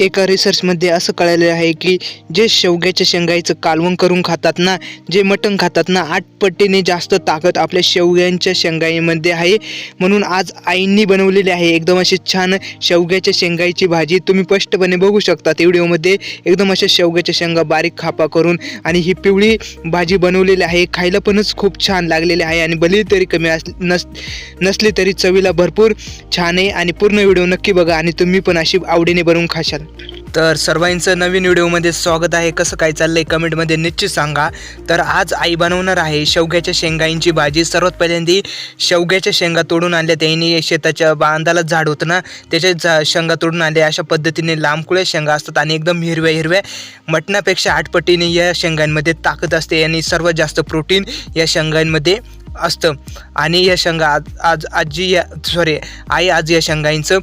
एका रिसर्चमध्ये असं कळलेलं आहे की जे शेवग्याच्या शेंगाईचं कालवण करून खातात ना जे मटण खातात ना आठ पटीने जास्त ताकद आपल्या शेवग्यांच्या शेंगाईमध्ये आहे. म्हणून आज आईंनी बनवलेली आहे एकदम अशी छान शेवग्याच्या शेंगाईची भाजी. तुम्ही स्पष्टपणे बघू शकता व्हिडिओमध्ये एकदम अशा शेवग्याच्या शेंगा बारीक खापा करून आणि ही पिवळी भाजी बनवलेली आहे. खायला पणच खूप छान लागलेली आहे आणि भले तरी कमी अस नस नसली तरी चवीला भरपूर छान आहे आणि पूर्ण व्हिडिओ नक्की बघा आणि तुम्ही पण अशी आवडीने बनवून खाशाल. तर सर्वांचं नवीन व्हिडिओमध्ये स्वागत आहे. कसं काय चाललं आहे कमेंटमध्ये निश्चित सांगा. तर आज आई बनवणार आहे शेवग्याच्या शेंगांची भाजी. सर्वात पहिल्यांदी शेवग्याच्या शेंगा तोडून आणल्या. त्यांनी शेताच्या बांधाला झाड होतं ना. त्याच्या झा शेंगा तोडून आणल्या. अशा पद्धतीने लांबकुळ्या शेंगा असतात आणि एकदम हिरव्या हिरव्या मटणापेक्षा आठपटीने या शेंगांमध्ये ताकद असते आणि सर्वात जास्त प्रोटीन या शेंगांमध्ये असतं. आणि या शेंगा आज आज आजी या सॉरी आई आज या शेंगाईंचं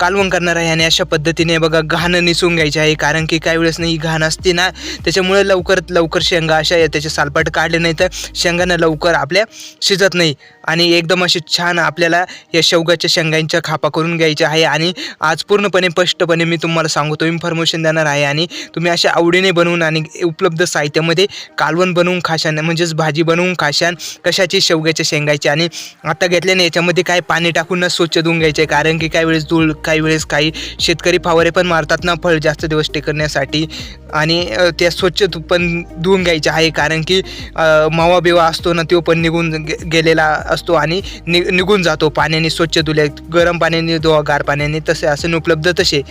कालवण करणार आहे आणि अशा पद्धतीने बघा घाण निसून घ्यायची आहे. कारण की काही वेळेस नाही घाण असते ना त्याच्यामुळे लवकरात लवकर शेंगा अशा या त्याचे सालपाट काढले नाही तर शेंगांना लवकर आपल्या शिजत नाही. आणि एकदम अशी छान आपल्याला या शेवगाच्या शेंगांच्या खापा करून घ्यायच्या आहे. आणि आज पूर्णपणे स्पष्टपणे मी तुम्हाला सांगतो इन्फॉर्मेशन देणार आहे. आणि तुम्ही अशा आवडीने बनवून आणि उपलब्ध साहित्यामध्ये कालवण बनवून खाशान म्हणजेच भाजी बनवून खाशान कशाची शेवग्याच्या शेंगायची आणि आता घेतल्याने याच्यामध्ये काय पाणी टाकून स्वच्छ धुवून घ्यायचे. कारण की काही वेळेस धूळ काही वेळेस काही शेतकरी फावरे पण मारतात ना फळ जास्त दिवस टिकण्यासाठी आणि त्या स्वच्छ पण धुवून घ्यायचे आहे कारण की मावा बिवा असतो ना तो पण निघून गे- गेलेला असतो आणि नि निघून जातो पाण्याने स्वच्छ धुले गरम पाण्याने धुवा गार पाण्याने तसे असे उपलब्ध तसे.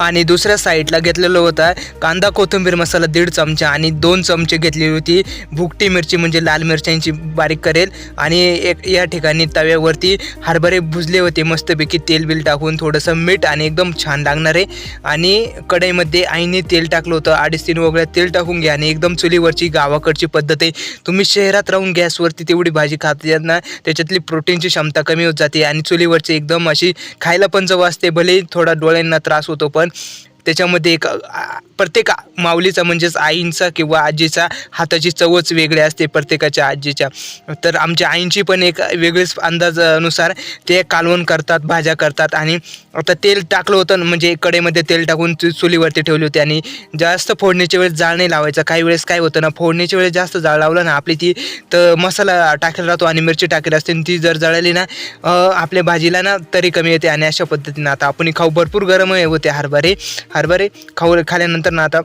आणि दुसऱ्या साईडला घेतलेलं होता कांदा कोथिंबीर मसाला दीड चमचा आणि दोन चमचे घेतलेली होती. भुकटी मिरची म्हणजे लाल मिरच्यांची बारीक करेल आणि एक या ठिकाणी तव्यावरती हरभरे भुजले होते मस्तपैकी तेल बिल टाकून थोडंसं मीठ आणि एकदम छान लागणार आहे. आणि कढईमध्ये आईने तेल टाकलं होतं. अडीच तीन वगैरे तेल टाकून घ्या आणि एकदम चुलीवरची गावाकडची पद्धत आहे. तुम्ही शहरात राहून गॅसवरती तेवढी भाजी खात ना त्याच्यातली प्रोटीनची क्षमता कमी होत जाते आणि चुलीवरची एकदम अशी खायला पण चव असते. भले थोडा डोळ्यांना त्रास होतो पण त्याच्यामध्ये एक प्रत्येक माऊलीचा म्हणजेच आईंचा किंवा आजीचा हाताची चवच वेगळी असते प्रत्येकाच्या आजीच्या. तर आमच्या आईंची पण एक वेगळीच अंदाजानुसार ते कालवण करतात भाज्या करतात आणि आता तेल टाकलं होतं म्हणजे कडेमध्ये तेल टाकून चुलीवरती ठेवली होती आणि जास्त फोडणीच्या वेळेस जाळ नाही लावायचा. काही वेळेस काय होतं ना फोडणीच्या वेळेस जास्त जाळ लावलं ना आपली ती तर मसाला टाकेला राहतो आणि मिरची टाकेली असते आणि ती जर जळाली ना आपल्या भाजीला ना तरी कमी येते आणि अशा पद्धतीनं आता आपण खाऊ भरपूर गरम होते हरभरे. हरभरे खाऊ खाल्यानंतर ना आता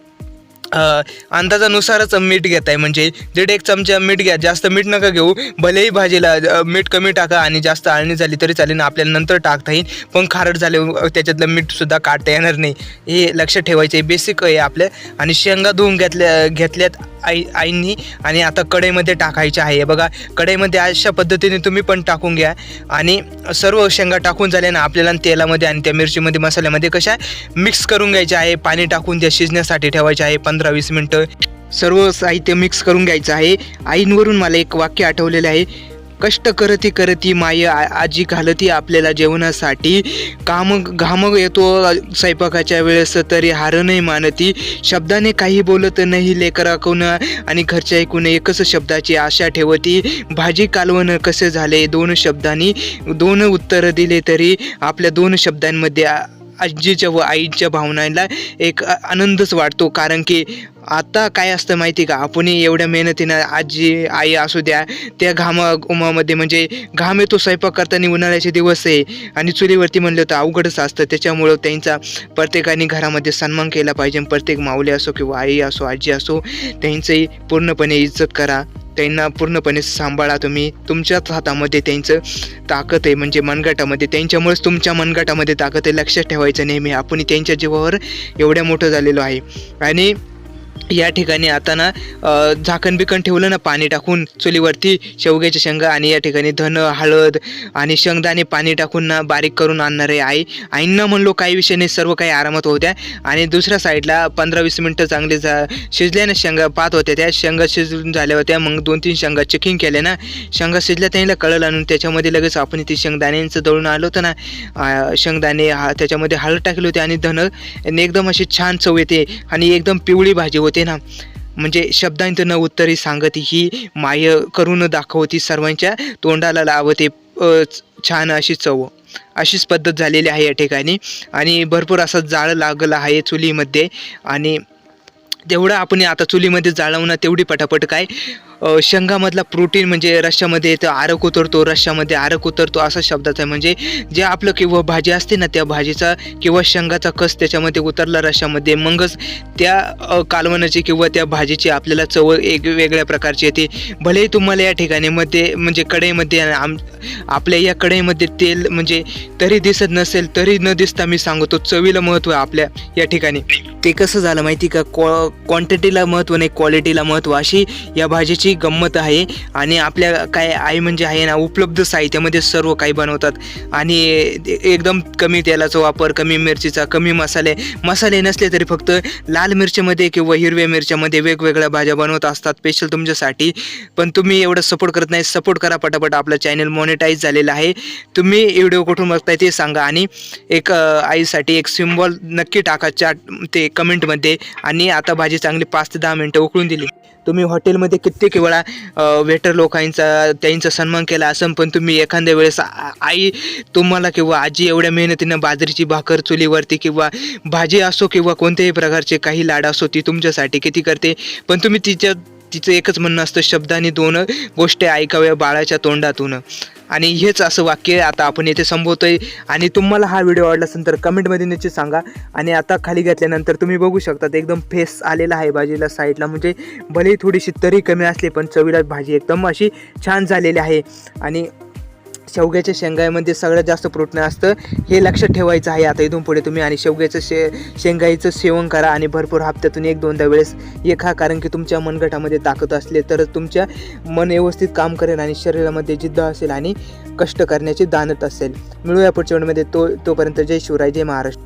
अंदाजानुसारच मीठ घेत आहे म्हणजे दीड एक चमचा मीठ घ्या. जास्त मीठ नका घेऊ. भलेही भाजीला मीठ कमी टाका आणि जास्त आळणी झाली तरी चालेल. आपल्याला नंतर टाकता येईल. पण खारट झाले त्याच्यातलं मीठसुद्धा काढता येणार नाही. हे लक्ष ठेवायचं आहे बेसिक आहे आपल्या आणि शेंगा धुवून घेतल्या घेतल्यात आई आईंनी आणि आता कढईमध्ये टाकायचे आहे. बघा कढईमध्ये अशा पद्धतीने तुम्ही पण टाकून घ्या. आणि सर्व शेंगा टाकून झाल्या ना आपल्याला तेलामध्ये आणि त्या मिरचीमध्ये मसाल्यामध्ये कशा मिक्स करून घ्यायच्या आहे. पाणी टाकून त्या शिजण्यासाठी ठेवायचे आहे पंधरा वीस मिनटं. सर्व साहित्य मिक्स करून घ्यायचं आहे. आईंवरून मला एक वाक्य आठवलेलं आहे. कष्ट करती करती माय आ- आजी घालती आपल्याला जेवणासाठी. काम घाम येतो स्वयंपाकाच्या वेळेस तरी हार नाही मानती. शब्दाने काही बोलत नाही लेकराकून आणि घरच्या ऐकून एकच शब्दाची आशा ठेवती. भाजी कालवण कसे झाले? दोन शब्दांनी दोन उत्तर दिले तरी आपल्या दोन शब्दांमध्ये आजीच्या व आईच्या भावनांना एक आनंदच वाटतो. कारण की आता काय असतं माहिती का? आपण एवढ्या मेहनतीनं आजी आई असू द्या त्या घामा उमामध्ये म्हणजे घाम येतो स्वयंपाक करताना उन्हाळ्याचे दिवस आहे आणि चुलीवरती म्हणलं तर अवघडच असतं. त्याच्यामुळं त्यांचा प्रत्येकाने घरामध्ये सन्मान केला पाहिजे. प्रत्येक माऊली असो किंवा आई असो आजी असो त्यांचंही पूर्णपणे इज्जत करा. त्यांना पूर्णपणे सांभाळा तुम्ही. तुमच्याच हातामध्ये त्यांचं ताकद आहे. म्हणजे मनगटामध्ये त्यांच्यामुळेच तुमच्या मनगटामध्ये ताकद आहे. लक्षात ठेवायचं नेहमी. आपण त्यांच्या जीवावर एवढ्या मोठं झालेलो आहे. आणि या ठिकाणी आता ना झाकण बिकण ठेवलं ना पाणी टाकून चुलीवरती शेवग्याच्या शेंगा आणि या ठिकाणी धन हळद आणि शेंगदाणे पाणी टाकून ना बारीक करून आणणार आहे आई. आईंना म्हणलो काही विषय नाही सर्व काही आरामात होत्या. आणि दुसऱ्या साईडला पंधरा वीस मिनटं चांगले जा शिजल्या ना शेंगा पाहत होत्या त्या. शेंगा शिजून झाल्या होत्या. मग दोन तीन शेंगा चेकिंग केल्या ना. शेंगा शिजल्या त्यांना कळलं आणून त्याच्यामध्ये लगेच आपण ती शेंगदाण्यांचं दळून आलो होतं ना. शेंगदाणे हा त्याच्यामध्ये हळद टाकली होती आणि धन. एकदम अशी छान चव येते आणि एकदम पिवळी भाजी होती. ना. म्हणजे शब्दांत न उत्तरी सांगत ही माय करून दाखवती सर्वांच्या तोंडाला लावते. छान अशी चव. अशीच पद्धत झालेली आहे या ठिकाणी. आणि भरपूर असं जाळ लागलं आहे चुलीमध्ये. आणि तेवढं आपण आता चुलीमध्ये जाळवणं तेवढी पटापट काय शेंगामधला प्रोटीन म्हणजे रश्श्यामध्ये येतं आरक उतरतो रश्श्यामध्ये आरक उतरतो असा शब्दाचा आहे. म्हणजे जे आपलं किंवा भाजी असते ना त्या भाजीचा किंवा शेंगाचा कस त्याच्यामध्ये उतरला रश्श्यामध्ये मगच त्या कालवणाची किंवा त्या भाजीची आपल्याला चव एक वेगळ्या प्रकारची येते. भलेही तुम्हाला या ठिकाणी मध्ये म्हणजे कढईमध्ये आम आपल्या या कढईमध्ये तेल म्हणजे तरी दिसत नसेल तरी न दिसता मी सांगतो चवीला महत्त्व आहे आपल्या या ठिकाणी. ते कसं झालं माहिती का? क्वा क्वांटिटीला महत्त्व नाही क्वालिटीला महत्त्व अशी या भाजीची गंमत आहे आणि आपल्या काय आई म्हणजे आहे ना उपलब्ध साहित्यामध्ये सर्व काही बनवतात. आणि एकदम कमी तेलाचा वापर कमी मिरचीचा कमी मसाले मसाले नसले तरी फक्त लाल मिरचीमध्ये किंवा हिरव्या मिरच्यामध्ये वेगवेगळ्या भाज्या बनवत असतात स्पेशल तुमच्यासाठी. पण तुम्ही एवढं सपोर्ट करत नाही सपोर्ट करा पटापट. आपलं चॅनल मॉनिटाईज झालेलं आहे. तुम्ही व्हिडिओ कुठून बघताय ते सांगा. आणि एक आईसाठी एक सिम्बॉल नक्की टाका चाट ते कमेंटमध्ये आणि आता भाजी चांगली पाच ते दहा मिनटं उकळून दिली. तुम्ही हॉटेलमध्ये कित्येक वेळा वेटर लोकांचा त्यांचा सन्मान केला असं पण तुम्ही एखाद्या वेळेस आई तुम्हाला किंवा आजी एवढ्या मेहनतीनं बाजरीची भाकर चुलीवरती किंवा भाजी असो किंवा कोणत्याही प्रकारचे काही लाड असो ती तुमच्यासाठी किती करते? पण तुम्ही तिच्या तिचं एकच म्हणणं असतं शब्दाने दोन गोष्टी ऐकाव्या बाळाच्या तोंडातून. आणि हेच असं वाक्य आता आपण येथे संबोधतोय आणि तुम्हाला हा व्हिडिओ आवडला असेल तर कमेंटमध्ये नक्की सांगा. आणि आता खाली घेतल्यानंतर तुम्ही बघू शकता एकदम फेस आलेला आहे भाजीला साईडला. म्हणजे भलेही थोडीशी तरी कमी असली पण चवीला भाजी एकदम अशी छान झालेली आहे. आणि शेवग्याच्या शेंगामध्ये सगळ्यात जास्त प्रोटीन असतं. हे लक्षात ठेवायचं आहे. आता इथून पुढे तुम्ही आणि शेवग्याचं शे शेंगाईचं सेवन करा आणि भरपूर हप्त्यातून एक दोनदा वेळेस हे खा. कारण की तुमच्या मनगटामध्ये ताकद असले तर तुमच्या मन व्यवस्थित काम करेल आणि शरीरामध्ये जिद्द असेल आणि कष्ट करण्याची दानत असेल. मिळूया पुढच्या वेळेमध्ये तो तोपर्यंत जय शिवराय जय महाराष्ट्र.